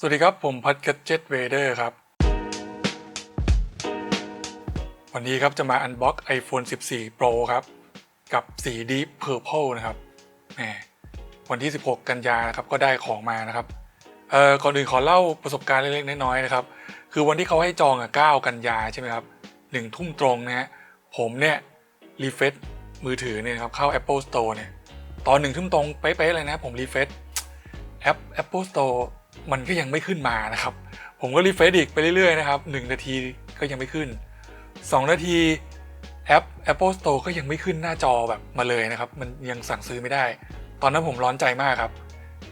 สวัสดีครับ ผมพัดกัจเจ็ตเวเดอร์ครับ วันนี้ครับจะมาอันบ็อก iPhone 14 Pro ครับ กับสี Deep Purple นะครับแหมวันที่ 16 กันยานะครับก็ได้ของมานะครับเอ่อก่อนอื่นขอเล่าประสบการณ์เล็กๆน้อยๆนะครับ คือวันที่เขาให้จองอะ9กันยาใช่ไหมครับหนึ่งทุ่มตรงนะฮะผมเนี่ยรีเฟซมือถือเนี่ยครับเข้า Apple Store เนี่ยตอนหนึ่งทุ่มตรงเป๊ะๆเลยนะผมรีเฟซแอป Apple Store มันก็ยังไม่ขึ้นมานะครับ ผมก็รีเฟรชอีกไปเรื่อยๆนะครับ1นาทีก็ยังไม่ขึ้น 2 นาทีแอป Apple Store ก็ยังไม่ขึ้นหน้าจอแบบมาเลยนะครับ มันยังสั่งซื้อไม่ได้ ตอนนั้นผมร้อนใจมากครับ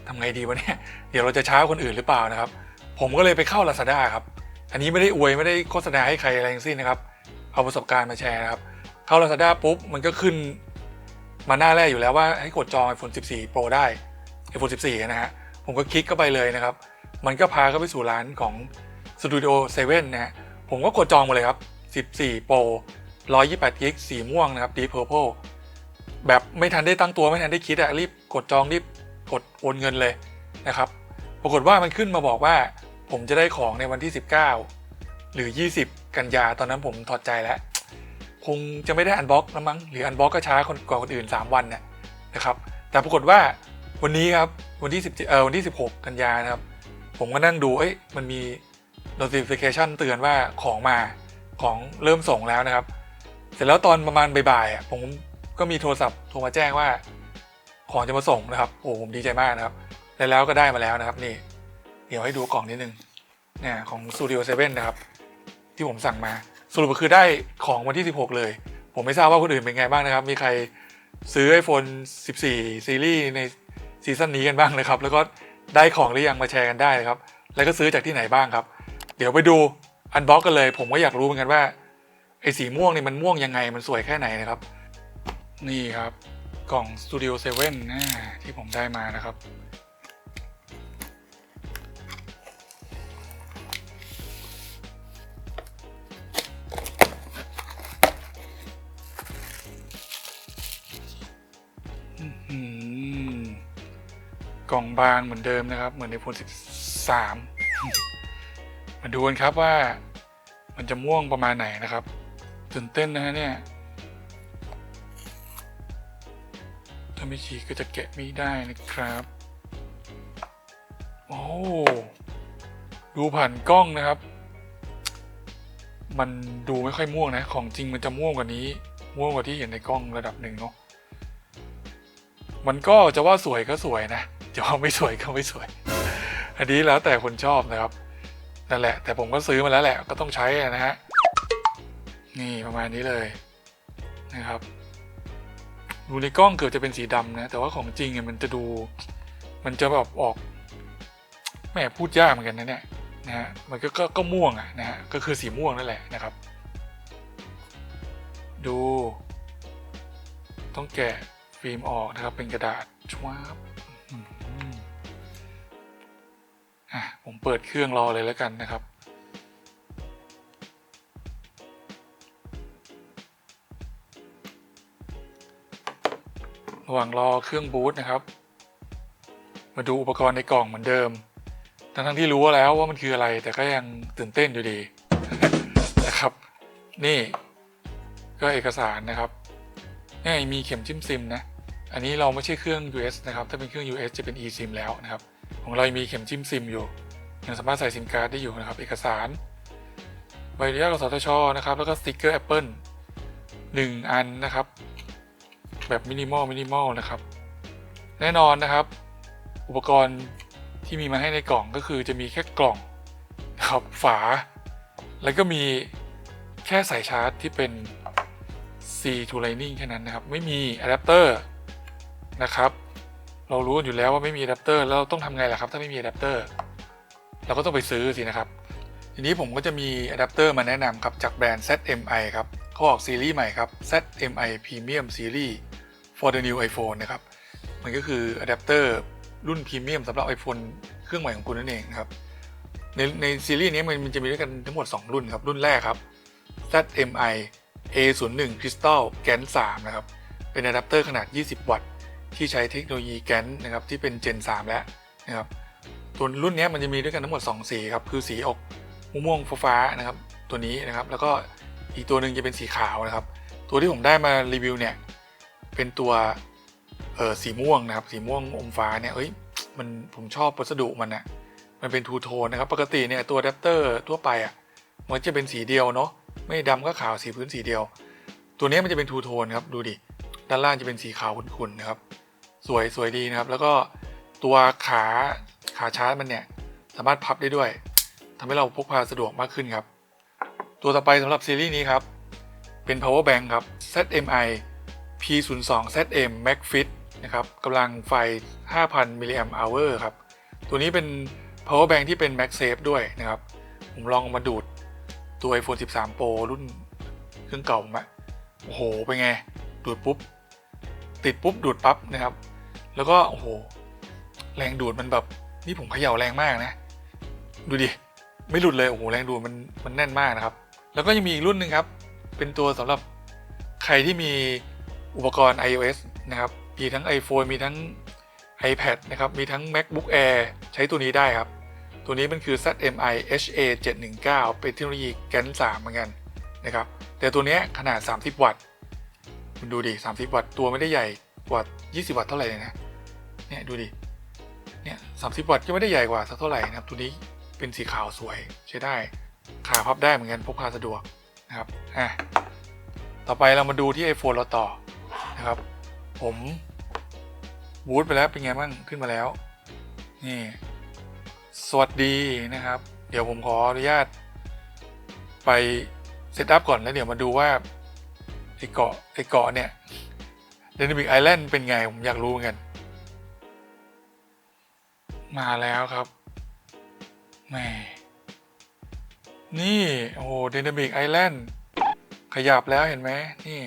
ทำไงดีวะเนี่ย เดี๋ยวเราจะช้าคนอื่นหรือเปล่านะครับ ผมก็เลยไปเข้า Lazada ครับ อันนี้ไม่ได้อวยไม่ได้โฆษณาให้ใครอะไรทั้งสิ้นนะครับ เอาประสบการณ์มาแชร์นะครับ เข้า Lazada ปุ๊บมันก็ขึ้นมาหน้าแรกอยู่แล้วว่าให้กดจอง iPhone 14 Pro ได้ iPhone 14 นะฮะ ผมก็คลิกเข้าไปเลยนะครับ มันก็พาเข้าไปสู่ร้านของ Studio 7นะฮะผมก็กดจองมาเลยครับ 14 Pro 128 g b สีม่วงนะครับ Deep Purple แบบไม่ทันได้ตั้งตัวไม่ทันได้คิดอะรีบกดจองรีบกดโอนเงินเลยนะครับ ปรากฏว่ามันขึ้นมาบอกว่า ผมจะได้ของในวันที่ 19 หรือ 20 กันยาตอนนั้นผมถอดใจแล้ว คงจะไม่ได้อันบ็อกแล้วมั้งหรืออันบ็อกก็ช้ากว่าคนอื่น 3 วันเนี่ยนะครับ แต่ปรากฏว่า วันนี้ครับวันที่10เอ่อวันที่ 16 กันยานะครับ ผมก็นั่งดูเอ้ยมันมี notification เตือนว่าของมาของเริ่มส่งแล้วนะครับ เสร็จแล้วตอนประมาณบ่ายๆอะผมก็มีโทรศัพท์โทรมาแจ้งว่า ของจะมาส่งนะครับโอ้ผมดีใจมากนะครับแล้วแล้วก็ได้มาแล้วนะครับนี่ เดี๋ยวให้ดูกล่องนิดนึงเนี่ยของ Studio 7นะครับ ที่ผมสั่งมา สรุปก็คือได้ของวันที่ 16 เลย ผมไม่ทราบว่าคนอื่นเป็นไงบ้างนะครับ มีใครซื้อ iPhone 14 ซีรีส์ใน ซีซั่นนี้กันบ้างนะครับ แล้วก็ได้ของหรือยังมาแชร์กันได้นะครับ แล้วก็ซื้อจากที่ไหนบ้างครับ เดี๋ยวไปดูอันบ็อกกันเลย ผมก็อยากรู้เหมือนกันว่าไอ้สีม่วงนี่มันม่วงยังไงมันสวยแค่ไหนนะครับ นี่ครับกล่อง Studio 7นะที่ผมได้มานะครับ ล่องบางเหมือนเดิมนะครับ เหมือนในโฟน13มาดูกันครับว่ามันจะม่วงประมาณไหนนะครับ ตื่นเต้นนะฮะเนี่ย ถ้าไม่ฉีกก็จะแกะไม่ได้นะครับ โอ้ ดูผ่านกล้องนะครับ มันดูไม่ค่อยม่วงนะ ของจริงมันจะม่วงกว่านี้ ม่วงกว่าที่เห็นในกล้องระดับหนึ่งเนาะ มันก็จะว่าสวยก็สวยนะ จะว่าไม่สวยก็ไม่สวย อันนี้แล้วแต่คนชอบนะครับนั่นแหละ แต่ผมก็ซื้อมาแล้วแหละก็ต้องใช้นะฮะนี่ประมาณนี้เลยนะครับ ดูในกล้องเกือบจะเป็นสีดำนะ แต่ว่าของจริงเนี่ยมันจะดู มันจะแบบออกแม่พูดยากเหมือนกันนะเนี่ยนะฮะมันก็ก็ก็ม่วงอะนะฮะก็คือสีม่วงนั่นแหละนะครับ ดู ต้องแกะฟิล์มออกนะครับเป็นกระดาษชวาบ ผมเปิดเครื่องรอเลยแล้วกันนะครับ ระหว่างรอเครื่องบูตนะครับ มาดูอุปกรณ์ในกล่องเหมือนเดิม ทั้งทั้งที่รู้แล้วว่ามันคืออะไร แต่ก็ยังตื่นเต้นอยู่ดีนะครับ นี่ก็เอกสารนะครับนี่มีเข็มจิ้มซิมนะ อันนี้เราไม่ใช่เครื่อง US นะครับ ถ้าเป็นเครื่อง US จะเป็น eSIM แล้วนะครับ ของเรามีเข็มจิ้มซิมอยู่ ยังสามารถใส่ซิมการ์ดได้อยู่นะครับ เอกสาร ใบอนุญาตกสทชนะครับ แล้วก็สติกเกอร์ Apple 1 อันนะครับ แบบมินิมอลมินิมอลนะครับ แน่นอนนะครับ อุปกรณ์ที่มีมาให้ในกล่องก็คือจะมีแค่กล่องนะครับฝา แล้วก็มีแค่สายชาร์จที่เป็น C to Lightning แค่นั้นนะครับ ไม่มีอะแดปเตอร์นะครับ เรารู้อยู่แล้วว่าไม่มีอะแดปเตอร์แล้วต้องทำไงล่ะครับ ถ้าไม่มีอะแดปเตอร์เราก็ต้องไปซื้อสินะครับ ทีนี้ผมก็จะมีอะแดปเตอร์มาแนะนำครับ จากแบรนด์ ZMI ครับเขาออกซีรีส์ใหม่ครับ ZMI Premium Series for the new iPhone นะครับ มันก็คืออะแดปเตอร์รุ่นพรีเมียมสำหรับ iPhone เครื่องใหม่ของคุณนั่นเองครับ ในในซีรีส์นี้มันจะมีด้วยกันทั้งหมด 2 รุ่นครับ รุ่นแรกครับ ZMI A01 Crystal GaN 3 นะครับ เป็นอะแดปเตอร์ขนาด 20 วัตต์ ที่ใช้เทคโนโลยี GaN นะครับที่เป็น Gen 3 แล้วนะครับตัวรุ่นนี้มันจะมีด้วยกันทั้งหมด 2 สีครับคือสีออกม่วงฟ้านะครับตัวนี้นะครับแล้วก็อีกตัวหนึ่งจะเป็นสีขาวนะครับ ตัวที่ผมได้มารีวิวเนี่ยเป็นตัวเออสีม่วงนะครับสีม่วงอมฟ้าเนี่ยเอ้ยมันผมชอบวัสดุมันนะมันเป็นทูโทนนะครับปกติเนี่ยตัวอะแดปเตอร์ทั่วไปอะมันจะเป็นสีเดียวเนาะไม่ดำก็ขาวสีพื้นสีเดียว ตัวนี้มันจะเป็นทูโทนครับดูดิด้านล่างจะเป็นสีขาวขุ่นๆนะครับ สวยสวยดีนะครับ แล้วก็ตัวขาขาชาร์จมันเนี่ยสามารถพับได้ด้วยทำให้เราพกพาสะดวกมากขึ้นครับ ตัวต่อไปสำหรับซีรีส์นี้ครับ เป็น power bank ครับ ZMI P02 ZM MagFit นะครับกำลังไฟ 5,000 มิลลิแอมป์อเวอร์ครับ ตัวนี้เป็น power bank ที่เป็น MagSafe ด้วยนะครับ ผมลองเอามาดูดตัว iPhone 13 Pro รุ่นเครื่องเก่าผมอะโอ้โห เป็นไง ดูดปุ๊บ ติดปุ๊บ ดูดปั๊บนะครับ แล้วก็โอ้โหแรงดูดมันแบบนี่ผมเขย่าแรงมากนะ ดูดิไม่หลุดเลยโอ้โหแรงดูดมันมันแน่นมากนะครับ แล้วก็ยังมีอีกรุ่นหนึ่งครับ เป็นตัวสำหรับใครที่มีอุปกรณ์ iOS นะครับมีทั้ง iPhone มีทั้ง iPad นะครับ มีทั้ง MacBook Air ใช้ตัวนี้ได้ครับ ตัวนี้มันคือ ZMI HA 719เป็นเทคโนโลยีแกน3เหมือนกันนะครับ แต่ตัวนี้ขนาด 30 วัตต์ คุณดูดิ 30 วัตต์ ตัวไม่ได้ใหญ่กว่า 20 วัตต์เท่าไหร่นะ เนี่ยดูดิเนี่ย30วัตต์ก็ไม่ได้ใหญ่กว่าสักเท่าไหร่นะครับตัวนี้เป็นสีขาวสวยใช้ได้ขาพับได้เหมือนกันพกพาสะดวกนะครับอะต่อไปเรามาดูที่ iPhone เราต่อนะครับ ผมบูตไปแล้วเป็นไงบ้างขึ้นมาแล้วนี่สวัสดีนะครับ เดี๋ยวผมขออนุญาต ไปเซตอัพก่อนแล้วเดี๋ยวมาดูว่าไอเกาะไอเกาะเนี่ย Dynamic Island เป็นไง ผมอยากรู้เหมือนกัน มาแล้วครับแม่นี่ โอ้โห Dynamic Island ขยับแล้วเห็นไหมนี่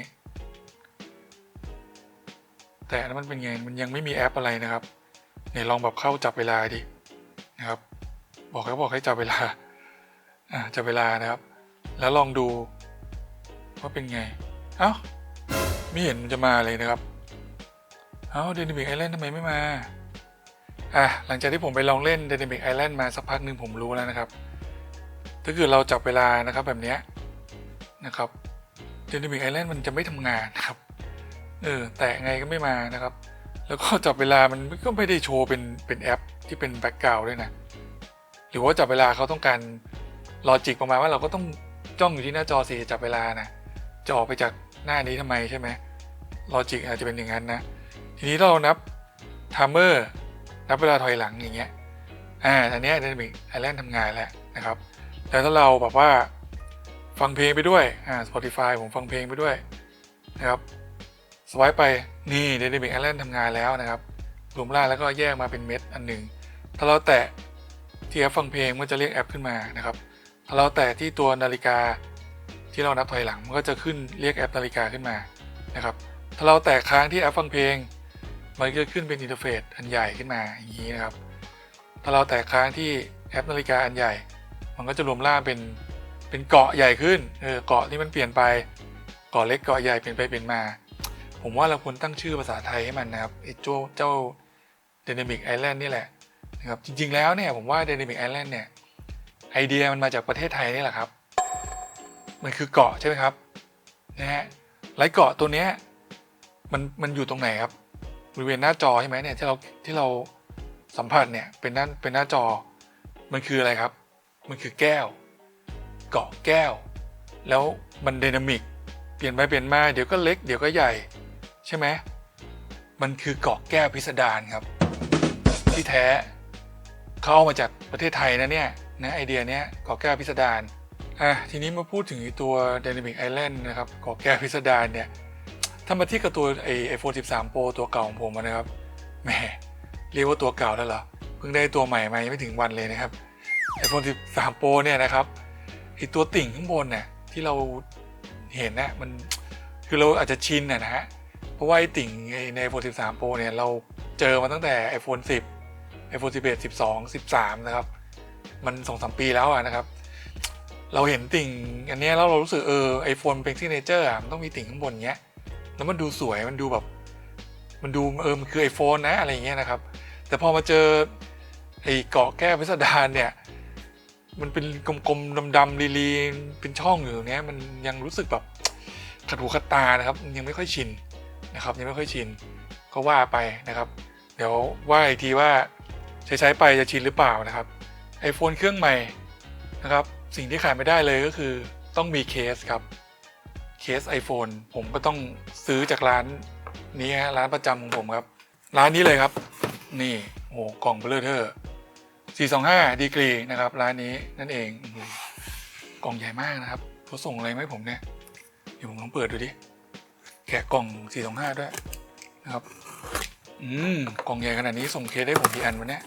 แต่นั้นมันเป็นไง มันยังไม่มีแอปอะไรนะครับเนี่ยลองแบบเข้าจับเวลาดินะครับ บอกให้บอกให้จับเวลา อ่าจับเวลานะครับ แล้วลองดูว่าเป็นไง เอ้า ไม่เห็นมันจะมาเลยนะครับ เอ้า Dynamic Island ทำไมไม่มา อะหลังจากที่ผมไปลองเล่น Dynamic Island มาสักพักหนึ่งผมรู้แล้วนะครับถ้าเกิดเราจับเวลานะครับแบบนี้นะครับ Dynamic Island มันจะไม่ทำงานนะครับเออแต่ไงก็ไม่มานะครับ แล้วก็จับเวลามันก็ไม่ได้โชว์เป็นเป็นแอปที่เป็นแบ็กกราวด์ด้วยนะหรือว่าจับเวลาเขาต้องการลอจิกประมาณว่าเราก็ต้องจ้องอยู่ที่หน้าจอสิจับเวลานะจะออกไปจากหน้านี้ทำไมใช่ไหมลอจิกอาจจะเป็นอย่างนั้นนะ ทีนี้เรานับไทม์เมอร์ นับเวลาถอยหลังอย่างเงี้ยอ่าอันนี้ย Dynamic Island ทำงานแล้วนะครับแล้วถ้าเราแบบว่าฟังเพลงไปด้วยอ่า Spotify ผมฟังเพลงไปด้วยนะครับสวป์ไปนี่ Dynamic Island ทำงานแล้วนะครับรวมล่างแล้วก็แยกมาเป็นเม็ดอันหนึ่งถ้าเราแตะที่แอปฟังเพลงมันจะเรียกแอปขึ้นมานะครับถ้าเราแตะที่ตัวนาฬิกาที่เรานับถอยหลังมันก็จะขึ้นเรียกแอปนาฬิกาขึ้นมานะครับถ้าเราแตะค้างที่แอปฟังเพลง มันก็ขึ้นเป็นอินเทอร์เฟซอันใหญ่ขึ้นมาอย่างนี้นะครับ ถ้าเราแตะค้างที่แอปนาฬิกาอันใหญ่ มันก็จะรวมล่างเป็นเป็นเกาะใหญ่ขึ้น เออเกาะที่มันเปลี่ยนไป เกาะเล็กเกาะใหญ่เปลี่ยนไปเปลี่ยนมา ผมว่าเราควรตั้งชื่อภาษาไทยให้มันนะครับไอ้เจ้าเจ้า Dynamic Island นี่แหละนะครับจริง ๆ แล้วเนี่ยผมว่า Dynamic Island เนี่ยไอเดียมันมาจากประเทศไทยนี่แหละครับ มันคือเกาะใช่ไหมครับนะฮะไรเกาะตัวเนี้ยมันมันอยู่ตรงไหนครับบ ริเวณหน้าจอใช่ไหมเนี่ยที่เราที่เราสัมผัสเนี่ยเป็นหน้าเป็นหน้าจอ มันคืออะไรครับ มันคือแก้ว เกาะแก้ว แล้วมันไดนามิกเปลี่ยนไปเปลี่ยนมาเดี๋ยวก็เล็กเดี๋ยวก็ใหญ่ ใช่ไหมมันคือเกาะแก้วพิสดารครับ ที่แท้เขาเอามาจากประเทศไทยนะเนี่ยนะไอเดียเนี้ยเกาะแก้วพิสดารอะทีนี้มาพูดถึงตัว Dynamic Island นะครับเกาะแก้วพิสดารเนี่ย ถ้ามาที่กับตัวไอไอโฟน13 Pro ตัวเก่าของผมนะครับแหมเรียกว่าตัวเก่าแล้วเหรอเพิ่งได้ตัวใหม่มายังไม่ถึงวันเลยนะครับ iPhone 13 Pro เนี่ยนะครับไอตัวติ่งข้างบนเนี่ยที่เราเห็นนะมันคือเราอาจจะชินนะนะฮะเพราะว่าไอติ่งไอ้ใน iPhone 13 Pro เนี่ยเราเจอมาตั้งแต่ iPhone 10 iPhone 11 12 13 นะครับ มันสองสามปีแล้วนะครับ เราเห็นติ่งอันนี้แล้วเรารู้สึกเออไอโฟนเป็นซิกเนเจอร์อะมันต้องมีติ่งข้างบนเงี้ย แล้วมันดูสวยมันดูแบบ มันดูเออมันคือ iPhone นะอะไรอย่างเงี้ยนะครับ แต่พอมาเจอไอเกาะแก้วพิสดารเนี่ยมันเป็นกลมๆดำๆลีๆเป็นช่องอยู่ตรงเนี้ยมันยังรู้สึกแบบขัดหูขัดตานะครับ ยังไม่ค่อยชินนะครับ ยังไม่ค่อยชินก็ว่าไปนะครับ เดี๋ยวว่าอีกทีว่าใช้ใช้ไปจะชินหรือเปล่านะครับ iPhone เครื่องใหม่นะครับ สิ่งที่ขาดไม่ได้เลยก็คือต้องมีเคสครับ ส iPhone ผมก็ต้องซื้อจากร้านนี้ฮะร้านประจำของผมครับ ร้านนี้เลยครับ นี่โอ้โหกล่องเบลอเทอร์425ดีกรีนะครับ ร้านนี้นั่นเองหือกล่องใหญ่มากนะครับเขาส่งอะไรมาให้ผมเนี่ยเดี๋ยวผมลองเปิดดูดิแกะกล่อง 425 ด้วยนะครับอืมกล่องใหญ่ขนาดนี้ส่งเคสได้ผมกี่อันวะเนี่ย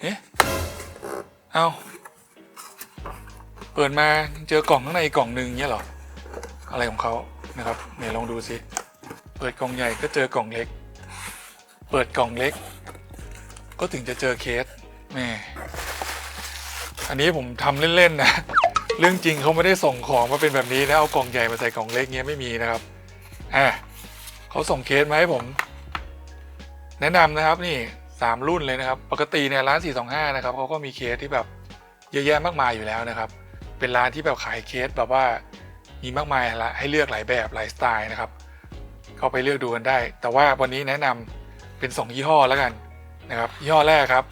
เอ๊ะเอาเปิดมาเจอกล่องข้างในกล่องหนึ่งเนี้ยหรอ อะไรของเขานะครับไหนลองดูสิเปิดกล่องใหญ่ก็เจอกล่องเล็ก เปิดกล่องเล็ก ก็ถึงจะเจอเคสแม่อันนี้ผมทำเล่นๆนะเรื่องจริงเขาไม่ได้ส่งของมาเป็นแบบนี้นะเอากล่องใหญ่มาใส่กล่องเล็กเงี้ยไม่มีนะครับอะเขาส่งเคสมาให้ผม แนะนำนะครับนี่สามรุ่นเลยนะครับ ปกติเนี่ยร้าน 425 นะครับเขาก็มีเคสที่แบบเยอะแยะมากมายอยู่แล้วนะครับ เป็นร้านที่แบบขายเคสแบบว่า มีมากมายละให้เลือกหลายแบบหลายสไตล์นะครับ เข้าไปเลือกดูกันได้ แต่ว่าวันนี้แนะนำเป็น 2 ยี่ห้อแล้วกันนะครับยี่ห้อแรกครับ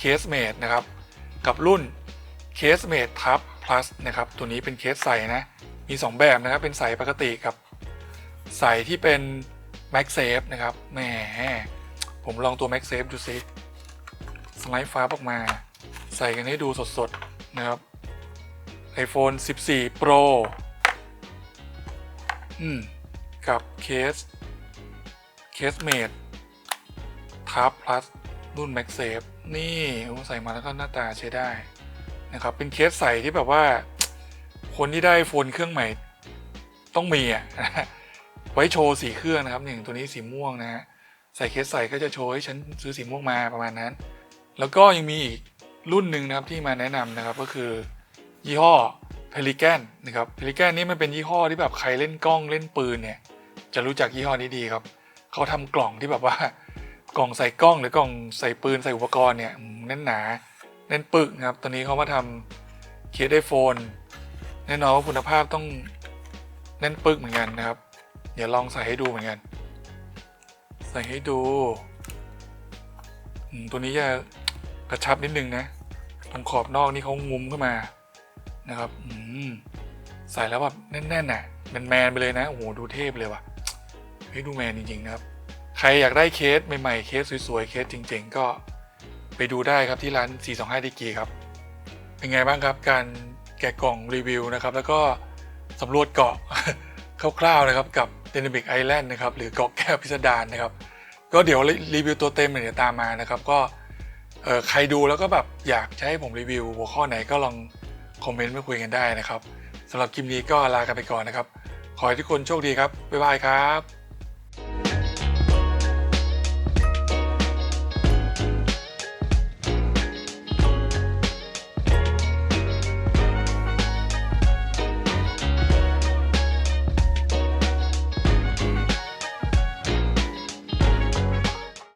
Case Mate นะครับกับรุ่น Case Mate Tab Plus นะครับตัวนี้เป็นเคสใสนะ มี 2 แบบนะครับเป็นใสปกติกับใสที่เป็น MagSafe นะครับแหมผมลองตัว MagSafe ดูซิสไลด์ฟ้าออกมา ใส่กันให้ดูสดๆนะครับ iPhone 14 Pro กับเคสเคสเมดทับ plus รุ่น MagSafe นี่ใส่มาแล้วก็หน้าตาใช้ได้นะครับ เป็นเคสใส่ที่แบบว่า คนที่ได้โฟนเครื่องใหม่ต้องมีอะไว้โชว์สีเครื่องนะครับอย่างตัวนี้สีม่วงนะฮะใส่เคสใส่ก็จะโชว์ให้ฉันซื้อสีม่วงมาประมาณนั้น แล้วก็ยังมีอีกรุ่นหนึ่งนะครับที่มาแนะนำนะครับก็คือ ยี่ห้อ Pelican นะครับ Pelican นี่มันเป็นยี่ห้อที่แบบใครเล่นกล้องเล่นปืนเนี่ย จะรู้จักยี่ห้อนี้ดีครับ เขาทำกล่องที่แบบว่ากล่องใส่กล้องหรือกล่องใส่ปืนใส่อุปกรณ์เนี่ยแน่นหนาแน่นปึกนะครับ ตอนนี้เขามาทำเคสไอโฟนแน่นอนว่าคุณภาพต้องแน่นปึกเหมือนกันนะครับ เดี๋ยวลองใส่ให้ดูเหมือนกัน ใส่ให้ดูตัวนี้จะกระชับนิดนึงนะตรงขอบนอกนี่เขางุ้มเข้ามานะครับ อืม ใส่แล้วแบบแน่นๆน่ะแมนๆไปเลยนะ โอ้โห ดูเทพเลยว่ะ เฮ้ย ดูแมนจริงๆนะครับ ใครอยากได้เคสใหม่ๆ เคสสวยๆ เคสจริงๆ ก็ไปดูได้ครับที่ร้าน 425ดีกีครับ เป็นไงบ้างครับ การแกะกล่องรีวิวนะครับ แล้วก็สำรวจเกาะคร่าวๆนะครับกับ Dynamic Island นะครับหรือเกาะแก้วพิสดารนะครับ ก็เดี๋ยวรีวิวตัวเต็มเดี๋ยวตามมานะครับ ก็ใครดูแล้วก็แบบอยากจะให้ผมรีวิวหัวข้อไหนก็ลอง คอมเมนต์มาคุยกันได้นะครับสำหรับคลิปนี้ก็ลากันไปก่อนนะครับ ขอให้ทุกคนโชคดีครับ บ๊ายบายครับ